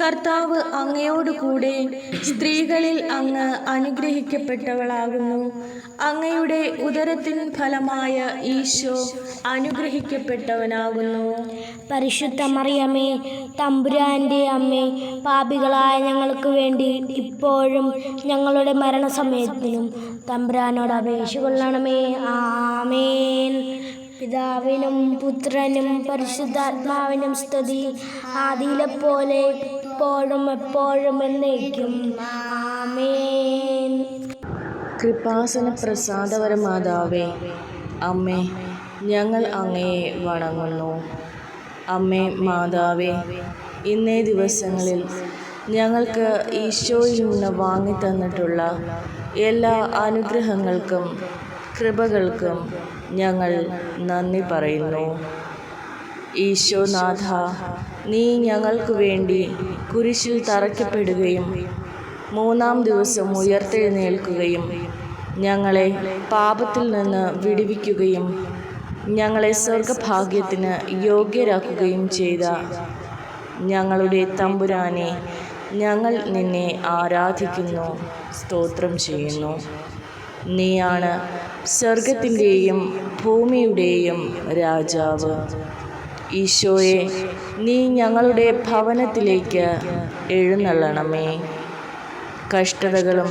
കർത്താവ് അങ്ങയോട് കൂടെ സ്ത്രീകളിൽ അങ്ങ് അനുഗ്രഹിക്കപ്പെട്ടവളാകുന്നു. അങ്ങയുടെ ഉദരത്തിൻ ഫലമായ ഈശോ അനുഗ്രഹിക്കപ്പെട്ടവനാകുന്നു. പരിശുദ്ധ മറിയമ്മേ തമ്പുരാന്റെ അമ്മേ പാപികളായ ഞങ്ങൾക്ക് വേണ്ടി ഇപ്പോഴും ഞങ്ങളുടെ മരണസമയത്തിനും തമ്പുരാനോട് അപേക്ഷ കൊള്ളണമേ. ആമേൻ. പിതാവിനും പുത്രനും പരിശുദ്ധാത്മാവിനും സ്തുതി. ആദിയിലെ പോലെ ഇപ്പോഴും എപ്പോഴും എന്നേക്കും. ആമേൻ. കൃപാസന പ്രസാദവര മാതാവേ അമ്മേ ഞങ്ങൾ അങ്ങയെ വണങ്ങുന്നു. അമ്മേ മാതാവേ ഇന്നേ ദിവസങ്ങളിൽ ഞങ്ങൾക്ക് ഈശോയിൽ നിന്ന് വാങ്ങിത്തന്നിട്ടുള്ള എല്ലാ അനുഗ്രഹങ്ങൾക്കും കൃപകൾക്കും ഞങ്ങൾ നന്ദി പറയുന്നു. ഈശോനാഥ നീ ഞങ്ങൾക്ക് വേണ്ടി കുരിശിൽ തറയ്ക്കപ്പെടുകയും മൂന്നാം ദിവസം ഉയർത്തെഴുന്നേൽക്കുകയും ഞങ്ങളെ പാപത്തിൽ നിന്ന് വിടുവിക്കുകയും ഞങ്ങളെ സ്വർഗഭാഗ്യത്തിന് യോഗ്യരാക്കുകയും ചെയ്ത ഞങ്ങളുടെ തമ്പുരാനെ ഞങ്ങൾ നിന്നെ ആരാധിക്കുന്നു. സ്തോത്രം ചെയ്യുന്നു. നീയാണ് സ്വർഗത്തിന്റെയും ഭൂമിയുടെയും രാജാവ്. ഈശോയെ നീ ഞങ്ങളുടെ ഭവനത്തിലേക്ക് എഴുന്നള്ളണമേ. കഷ്ടതകളും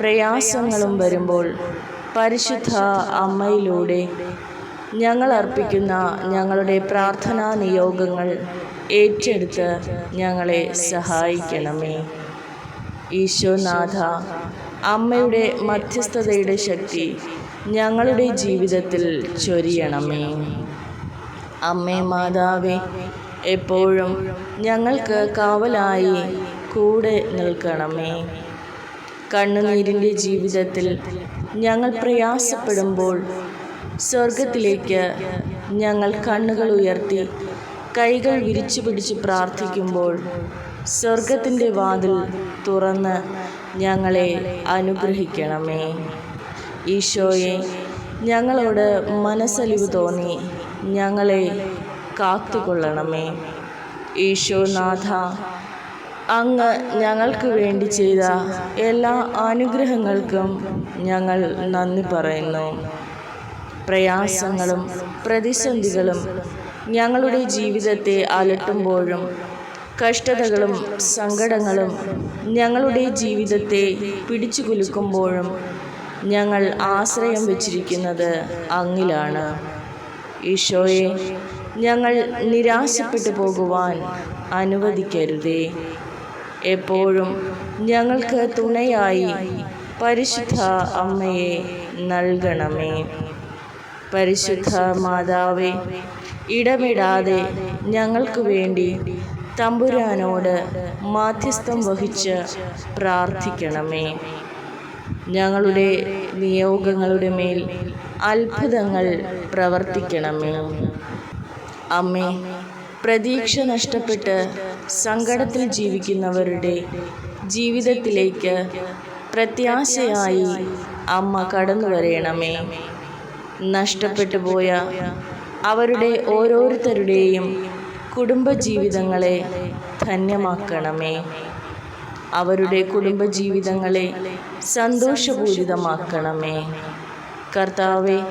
പ്രയാസങ്ങളും വരുമ്പോൾ പരിശുദ്ധ അമ്മയിലൂടെ ഞങ്ങൾ അർപ്പിക്കുന്ന ഞങ്ങളുടെ പ്രാർത്ഥനാ നിയോഗങ്ങൾ ഏറ്റെടുത്ത് ഞങ്ങളെ സഹായിക്കണമേ. ഈശോനാഥ അമ്മയുടെ മധ്യസ്ഥതയുടെ ശക്തി ഞങ്ങളുടെ ജീവിതത്തിൽ ചൊരിയണമേ. അമ്മേ മാതാവേ എപ്പോഴും ഞങ്ങൾക്ക് കാവലായി കൂടെ നിൽക്കണമേ. കണ്ണുനീരിന്റെ ജീവിതത്തിൽ ഞങ്ങൾ പ്രയാസപ്പെടുമ്പോൾ സ്വർഗത്തിലേക്ക് ഞങ്ങൾ കണ്ണുകൾ ഉയർത്തി കൈകൾ വിരിച്ചു പിടിച്ച് പ്രാർത്ഥിക്കുമ്പോൾ സ്വർഗത്തിന്റെ വാതിൽ തുറന്ന് ഞങ്ങളെ അനുഗ്രഹിക്കണമേ. ഈശോയെ ഞങ്ങളോട് മനസ്സലിവ് തോന്നി. ഞങ്ങളെ കാത്തുകൊള്ളണമേ. ഈശോനാഥ അങ്ങ് ഞങ്ങൾക്ക് വേണ്ടി ചെയ്ത എല്ലാ അനുഗ്രഹങ്ങൾക്കും ഞങ്ങൾ നന്ദി പറയുന്നു. പ്രയാസങ്ങളും പ്രതിസന്ധികളും ഞങ്ങളുടെ ജീവിതത്തെ അലട്ടുമ്പോഴും കഷ്ടതകളും സങ്കടങ്ങളും ഞങ്ങളുടെ ജീവിതത്തെ പിടിച്ചു കുലുക്കുമ്പോഴും ഞങ്ങൾ ആശ്രയം വച്ചിരിക്കുന്നത് അങ്ങിലാണ്. ഈശോയെ ഞങ്ങൾ നിരാശപ്പെട്ടു പോകുവാൻ അനുവദിക്കരുതേ. എപ്പോഴും ഞങ്ങൾക്ക് തുണയായി പരിശുദ്ധ അമ്മയെ നൽകണമേ. പരിശുദ്ധ മാതാവെ ഇടപെടാതെ ഞങ്ങൾക്ക് വേണ്ടി തമ്പുരാനോട് മാധ്യസ്ഥം വഹിച്ച് പ്രാർത്ഥിക്കണമേ. ഞങ്ങളുടെ നിയോഗങ്ങളുടെ മേൽ അത്ഭുതങ്ങൾ പ്രവർത്തിക്കണമേ. അമ്മേ പ്രതീക്ഷ നഷ്ടപ്പെട്ട് സങ്കടത്തിൽ ജീവിക്കുന്നവരുടെ ജീവിതത്തിലേക്ക് പ്രത്യാശയായി അമ്മ കടന്നു വരയണമേ നഷ്ടപ്പെട്ടു പോയ അവരുടെ ഓരോരുത്തരുടെയും കുടുംബജീവിതങ്ങളെ ധന്യമാക്കണമേ. അവരുടെ കുടുംബജീവിതങ്ങളെ സന്തോഷപൂരിതമാക്കണമേ. കർത്താവെ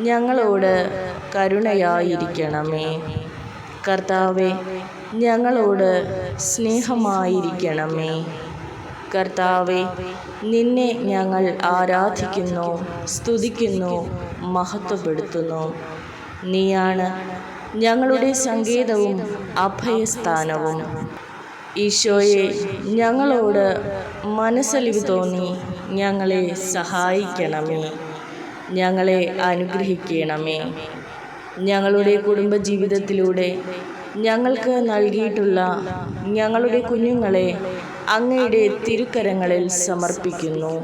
ഞങ്ങളോട് കരുണയായിരിക്കണമേ. കർത്താവെ ഞങ്ങളോട് സ്നേഹമായിരിക്കണമേ. കർത്താവെ നിന്നെ ഞങ്ങൾ ആരാധിക്കുന്നു സ്തുതിക്കുന്നു മഹത്വപ്പെടുത്തുന്നു. നീയാണ് ഞങ്ങളുടെ സങ്കേതവും അഭയസ്ഥാനവും. ഈശോയെ ഞങ്ങളോട് മനസ്സലിവ് തോന്നി ഞങ്ങളെ സഹായിക്കണമേ. ഞങ്ങളെ അനുഗ്രഹിക്കണമേ. ഞങ്ങളുടെ കുടുംബജീവിതത്തിലൂടെ ഞങ്ങൾക്ക് നൽകിയിട്ടുള്ള ഞങ്ങളുടെ കുഞ്ഞുങ്ങളെ അങ്ങയുടെ തിരുക്കരങ്ങളിൽ സമർപ്പിക്കുന്നു.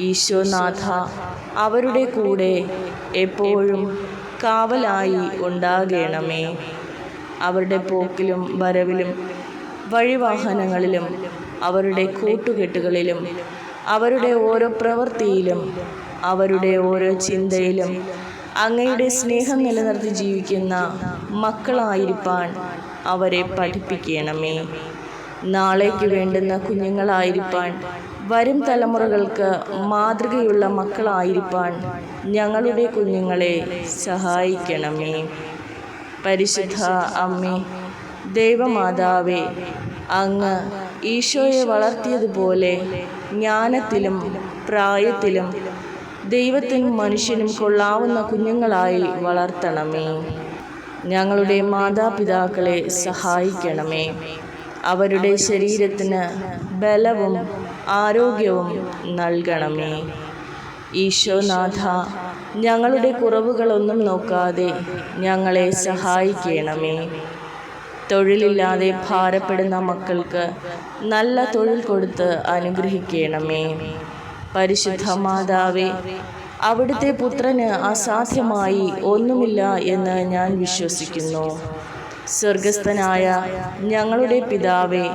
ഈശോനാഥ അവരുടെ കൂടെ എപ്പോഴും കാവലായി ഉണ്ടാകണമേ. അവരുടെ പോക്കിലും വരവിലും വഴിവാഹനങ്ങളിലും അവരുടെ കൂട്ടുകെട്ടുകളിലും അവരുടെ ഓരോ പ്രവൃത്തിയിലും അവരുടെ ഓരോ ചിന്തയിലും അങ്ങയുടെ സ്നേഹം നിലനിർത്തി ജീവിക്കുന്ന മക്കളായിരിക്കാൻ അവരെ പഠിപ്പിക്കണമേ. നാളേക്ക് വേണ്ടുന്ന കുഞ്ഞുങ്ങളായിരിക്കാൻ വരും തലമുറകൾക്ക് മാതൃകയുള്ള മക്കളായിരിക്കാൻ ഞങ്ങളുടെ കുഞ്ഞുങ്ങളെ സഹായിക്കണമേ. പരിശുദ്ധ അമ്മേ ദൈവമാതാവേ അങ്ങ് ഈശോയെ വളർത്തിയതുപോലെ ജ്ഞാനത്തിലും പ്രായത്തിലും ദൈവത്തിനും മനുഷ്യനും കൊള്ളാവുന്ന കുഞ്ഞുങ്ങളായി വളർത്തണമേ. ഞങ്ങളുടെ മാതാപിതാക്കളെ സഹായിക്കണമേ. അവരുടെ ശരീരത്തിന് ബലവും ആരോഗ്യവും നൽകണമേ. ഈശോനാഥ ഞങ്ങളുടെ കുറവുകളൊന്നും നോക്കാതെ ഞങ്ങളെ സഹായിക്കണമേ. തൊഴിലില്ലാതെ ഭാരപ്പെടുന്ന മക്കൾക്ക് നല്ല തൊഴിൽ കൊടുത്ത് അനുഗ്രഹിക്കണമേ. പരിശുദ്ധ മാതാവേ അവിടുത്തെ പുത്രന് അസാധ്യമായി ഒന്നുമില്ല എന്ന് ഞാൻ വിശ്വസിക്കുന്നു. സ്വർഗസ്ഥനായ ഞങ്ങളുടെ പിതാവേ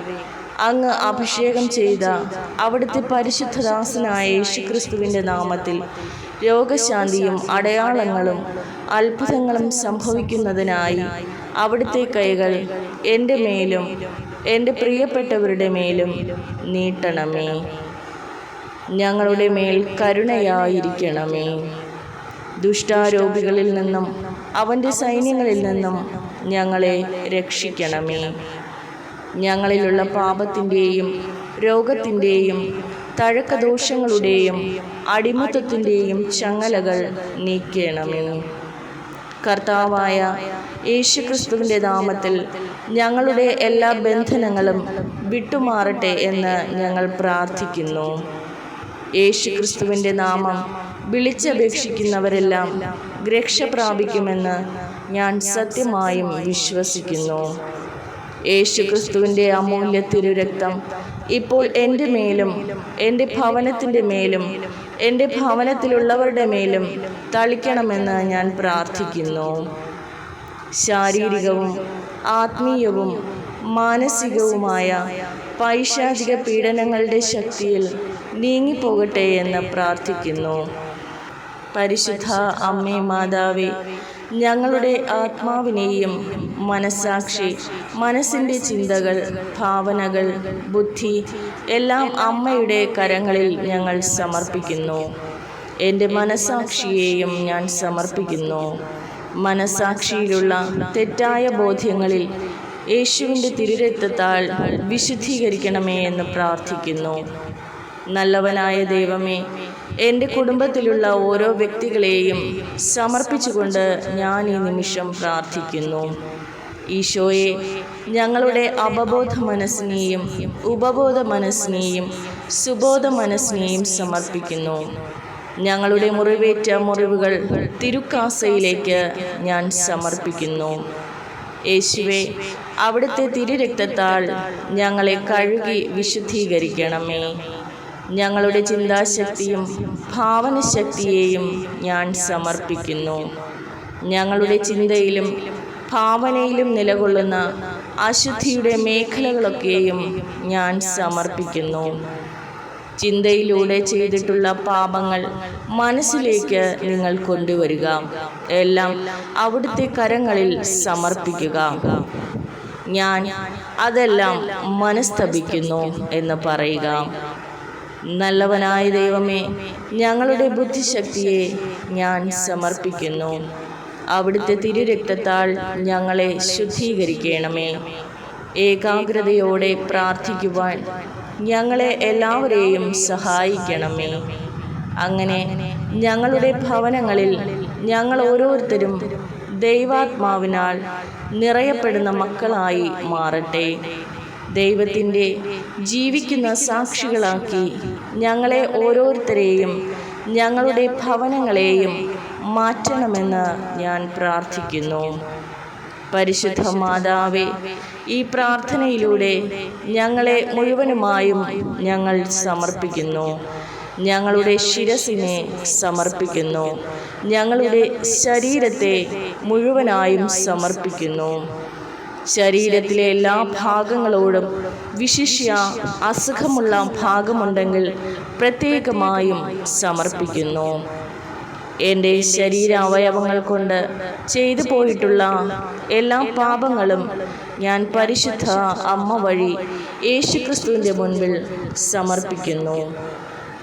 അങ്ങ് അഭിഷേകം ചെയ്ത അവിടുത്തെ പരിശുദ്ധദാസനായ യേശുക്രിസ്തുവിന്റെ നാമത്തിൽ രോഗശാന്തിയും അടയാളങ്ങളും അത്ഭുതങ്ങളും സംഭവിക്കുന്നതിനായി അവിടുത്തെ കൈകൾ എന്റെ മേലും എന്റെ പ്രിയപ്പെട്ടവരുടെ മേലും നീട്ടണമേ. ഞങ്ങളുടെ മേൽ കരുണയായിരിക്കണമേ. ദുഷ്ടാരോപികളിൽ നിന്നും അവന്റെ സൈന്യങ്ങളിൽ നിന്നും ഞങ്ങളെ രക്ഷിക്കണമേ. ഞങ്ങളിലുള്ള പാപത്തിന്റെയും രോഗത്തിന്റെയും തഴക്കദോഷങ്ങളുടെയും അടിമത്തത്തിന്റെയും ചങ്ങലകൾ നീക്കണമേ. കർത്താവായ യേശുക്രിസ്തുവിന്റെ നാമത്തിൽ ഞങ്ങളുടെ എല്ലാ ബന്ധനങ്ങളും വിട്ടുമാറട്ടെ എന്ന് ഞങ്ങൾ പ്രാർത്ഥിക്കുന്നു. യേശുക്രിസ്തുവിന്റെ നാമം വിളിച്ചപേക്ഷിക്കുന്നവരെല്ലാം രക്ഷ പ്രാപിക്കുമെന്ന് ഞാൻ സത്യമായും വിശ്വസിക്കുന്നു. യേശുക്രിസ്തുവിന്റെ അമൂല്യ തിരുരക്തം ഇപ്പോൾ എന്റെ മേലും എന്റെ ഭവനത്തിന്റെ മേലും എന്റെ ഭവനത്തിലുള്ളവരുടെ മേലും തളിക്കണമെന്ന് ഞാൻ പ്രാർത്ഥിക്കുന്നു. ശാരീരികവും ആത്മീയവും മാനസികവുമായ പൈശാചിക പീഡനങ്ങളുടെ ശക്തിയിൽ നീങ്ങിപ്പോകട്ടെ എന്ന് പ്രാർത്ഥിക്കുന്നു. പരിശുദ്ധ അമ്മേ മാതാവേ ഞങ്ങളുടെ ആത്മാവിനെയും മനസാക്ഷി മനസ്സിന്റെ ചിന്തകൾ ഭാവനകൾ ബുദ്ധി എല്ലാം അമ്മയുടെ കരങ്ങളിൽ ഞങ്ങൾ സമർപ്പിക്കുന്നു. എന്റെ മനസാക്ഷിയെയും ഞാൻ സമർപ്പിക്കുന്നു. മനസാക്ഷിയിലുള്ള തെറ്റായ ബോധ്യങ്ങളിൽ യേശുവിന്റെ തിരുരക്തത്താൽ വിശുദ്ധീകരിക്കണമേ എന്ന് പ്രാർത്ഥിക്കുന്നു. നല്ലവനായ ദൈവമേ എന്റെ കുടുംബത്തിലുള്ള ഓരോ വ്യക്തികളെയും സമർപ്പിച്ചുകൊണ്ട് ഞാൻ ഈ നിമിഷം പ്രാർത്ഥിക്കുന്നു. ഈശോയെ ഞങ്ങളുടെ അപബോധ മനസ്സിനെയും ഉപബോധ മനസ്സിനെയും സുബോധ മനസ്സിനെയും സമർപ്പിക്കുന്നു. ഞങ്ങളുടെ മുറിവേറ്റ മുറിവുകൾ തിരുക്കാസയിലേക്ക് ഞാൻ സമർപ്പിക്കുന്നു. യേശുവെ അവിടുത്തെ തിരുരക്തത്താൽ ഞങ്ങളെ കഴുകി വിശുദ്ധീകരിക്കണമേ. ഞങ്ങളുടെ ചിന്താശക്തിയും ഭാവനശക്തിയെയും ഞാൻ സമർപ്പിക്കുന്നു. ഞങ്ങളുടെ ചിന്തയിലും ഭാവനയിലും നിലകൊള്ളുന്ന അശുദ്ധിയുടെ മേഖലകളൊക്കെയും ഞാൻ സമർപ്പിക്കുന്നു. ചിന്തയിലൂടെ ചെയ്തിട്ടുള്ള പാപങ്ങൾ മനസ്സിലേക്ക് നിങ്ങൾ കൊണ്ടുവരിക. എല്ലാം അവിടുത്തെ കരങ്ങളിൽ സമർപ്പിക്കുക. ഞാൻ അതെല്ലാം മനസ്തപിക്കുന്നു എന്ന് പറയുക. നല്ലവനായ ദൈവമേ ഞങ്ങളുടെ ബുദ്ധിശക്തിയെ ഞാൻ സമർപ്പിക്കുന്നു. അവിടുത്തെ തിരുരക്തത്താൽ ഞങ്ങളെ ശുദ്ധീകരിക്കണമേ. ഏകാഗ്രതയോടെ പ്രാർത്ഥിക്കുവാൻ ഞങ്ങളെ എല്ലാവരെയും സഹായിക്കണമേ. അങ്ങനെ ഞങ്ങളുടെ ഭവനങ്ങളിൽ ഞങ്ങൾ ഓരോരുത്തരും ദൈവാത്മാവിനാൽ നിറയപ്പെടുന്ന മക്കളായി മാറട്ടെ. ദൈവത്തിന്റെ ജീവിക്കുന്ന സാക്ഷികളാക്കി ഞങ്ങളെ ഓരോരുത്തരെയും ഞങ്ങളുടെ ഭവനങ്ങളെയും മാറ്റണമെന്ന് ഞാൻ പ്രാർത്ഥിക്കുന്നു. പരിശുദ്ധ മാതാവേ ഈ പ്രാർത്ഥനയിലൂടെ ഞങ്ങളെ മുഴുവനുമായും ഞങ്ങൾ സമർപ്പിക്കുന്നു. ഞങ്ങളുടെ ശിരസിനെ സമർപ്പിക്കുന്നു. ഞങ്ങളുടെ ശരീരത്തെ മുഴുവനായും സമർപ്പിക്കുന്നു. ശരീരത്തിലെ എല്ലാ ഭാഗങ്ങളോടും വിശിഷ്യ അസുഖമുള്ള ഭാഗമുണ്ടെങ്കിൽ പ്രത്യേകമായും സമർപ്പിക്കുന്നു. എന്റെ ശരീരാവയവങ്ങൾ കൊണ്ട് ചെയ്തു പോയിട്ടുള്ള എല്ലാ പാപങ്ങളും ഞാൻ പരിശുദ്ധ അമ്മ വഴി യേശുക്രിസ്തുവിന്റെ മുൻപിൽ സമർപ്പിക്കുന്നു.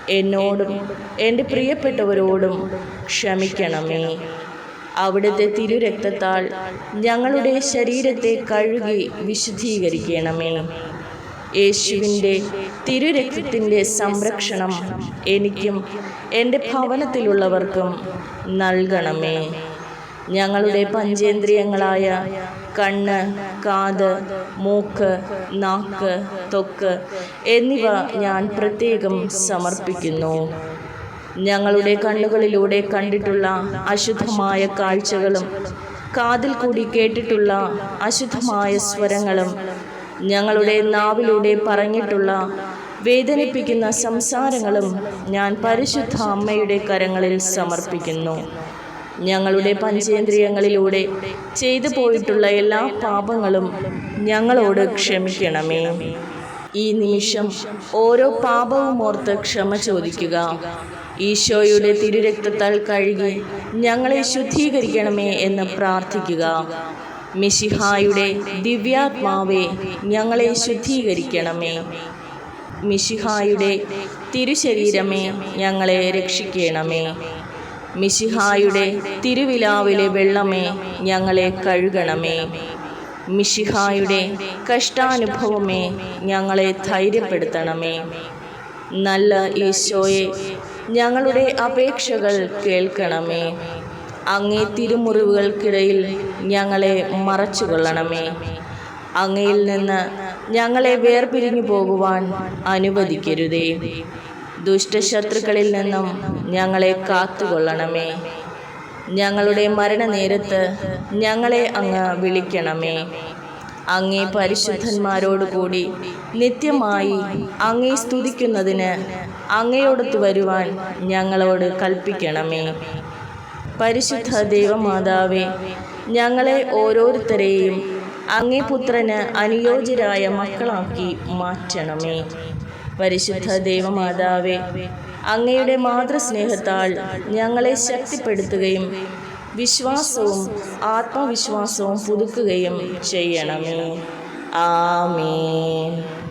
എന്നോടും എന്റെ പ്രിയപ്പെട്ടവരോടും ക്ഷമിക്കണമേ. അവിടുത്തെ തിരുരക്തത്താൽ ഞങ്ങളുടെ ശരീരത്തെ കഴുകി വിശുദ്ധീകരിക്കണമേ. യേശുവിന്റെ തിരുരക്തത്തിന്റെ സംരക്ഷണം എനിക്കും എന്റെ ഭവനത്തിലുള്ളവർക്കും നൽകണമേ. ഞങ്ങളുടെ പഞ്ചേന്ദ്രിയങ്ങളായ കണ്ണ് കാത് മൂക്ക് നാക്ക് തൊക്ക് എന്നിവ ഞാൻ പ്രത്യേകം സമർപ്പിക്കുന്നു. ഞങ്ങളുടെ കണ്ണുകളിലൂടെ കണ്ടിട്ടുള്ള അശുദ്ധമായ കാഴ്ചകളും കാതിൽ കൂടി കേട്ടിട്ടുള്ള അശുദ്ധമായ സ്വരങ്ങളും ഞങ്ങളുടെ നാവിലൂടെ പറഞ്ഞിട്ടുള്ള വേദനിപ്പിക്കുന്ന സംസാരങ്ങളും ഞാൻ പരിശുദ്ധ അമ്മയുടെ കരങ്ങളിൽ സമർപ്പിക്കുന്നു. ഞങ്ങളുടെ പഞ്ചേന്ദ്രിയങ്ങളിലൂടെ ചെയ്തു പോയിട്ടുള്ള എല്ലാ പാപങ്ങളും ഞങ്ങളോട് ക്ഷമിക്കണമേ. ഈ നിമിഷം ഓരോ പാപവും ഓർത്ത് ക്ഷമ ചോദിക്കുക. ഈശോയുടെ തിരുരക്തത്താൽ കഴുകി ഞങ്ങളെ ശുദ്ധീകരിക്കണമേ എന്ന് പ്രാർത്ഥിക്കുക. മിശിഹായുടെ ദിവ്യാത്മാവെ ഞങ്ങളെ ശുദ്ധീകരിക്കണമേ. മിശിഹായുടെ തിരുശരീരമേ ഞങ്ങളെ രക്ഷിക്കണമേ. മിശിഹായുടെ തിരുവിലാവിലെ വെള്ളമേ ഞങ്ങളെ കഴുകണമേ. മിശിഹായുടെ കഷ്ടാനുഭവമേ ഞങ്ങളെ ധൈര്യപ്പെടുത്തണമേ. നല്ല ഈശോയെ ഞങ്ങളുടെ അപേക്ഷകൾ കേൾക്കണമേ. അങ്ങേ തിരുമുറിവുകൾക്കിടയിൽ ഞങ്ങളെ മറച്ചുകൊള്ളണമേ. അങ്ങയിൽ നിന്ന് ഞങ്ങളെ വേർപിരിഞ്ഞു പോകുവാൻ അനുവദിക്കരുതേ. ദുഷ്ടശത്രുക്കളിൽ നിന്നും ഞങ്ങളെ കാത്തുകൊള്ളണമേ. ഞങ്ങളുടെ മരണനേരത്ത് ഞങ്ങളെ അങ്ങ് വിളിക്കണമേ. അങ്ങേ പരിശുദ്ധന്മാരോടുകൂടി നിത്യമായി അങ്ങേ സ്തുതിക്കുന്നതിന് അങ്ങയോടൊത്ത് വരുവാൻ ഞങ്ങളോട് കൽപ്പിക്കണമേ. പരിശുദ്ധ ദൈവമാതാവേ ഞങ്ങളെ ഓരോരുത്തരെയും അങ്ങേ പുത്രന് അനുയോജ്യരായ മക്കളാക്കി മാറ്റണമേ. പരിശുദ്ധ ദൈവമാതാവേ അങ്ങയുടെ മാതൃസ്നേഹത്താൽ ഞങ്ങളെ ശക്തിപ്പെടുത്തുകയും വിശ്വാസവും ആത്മവിശ്വാസവും പുതുക്കുകയും ചെയ്യണമേ. ആമേൻ.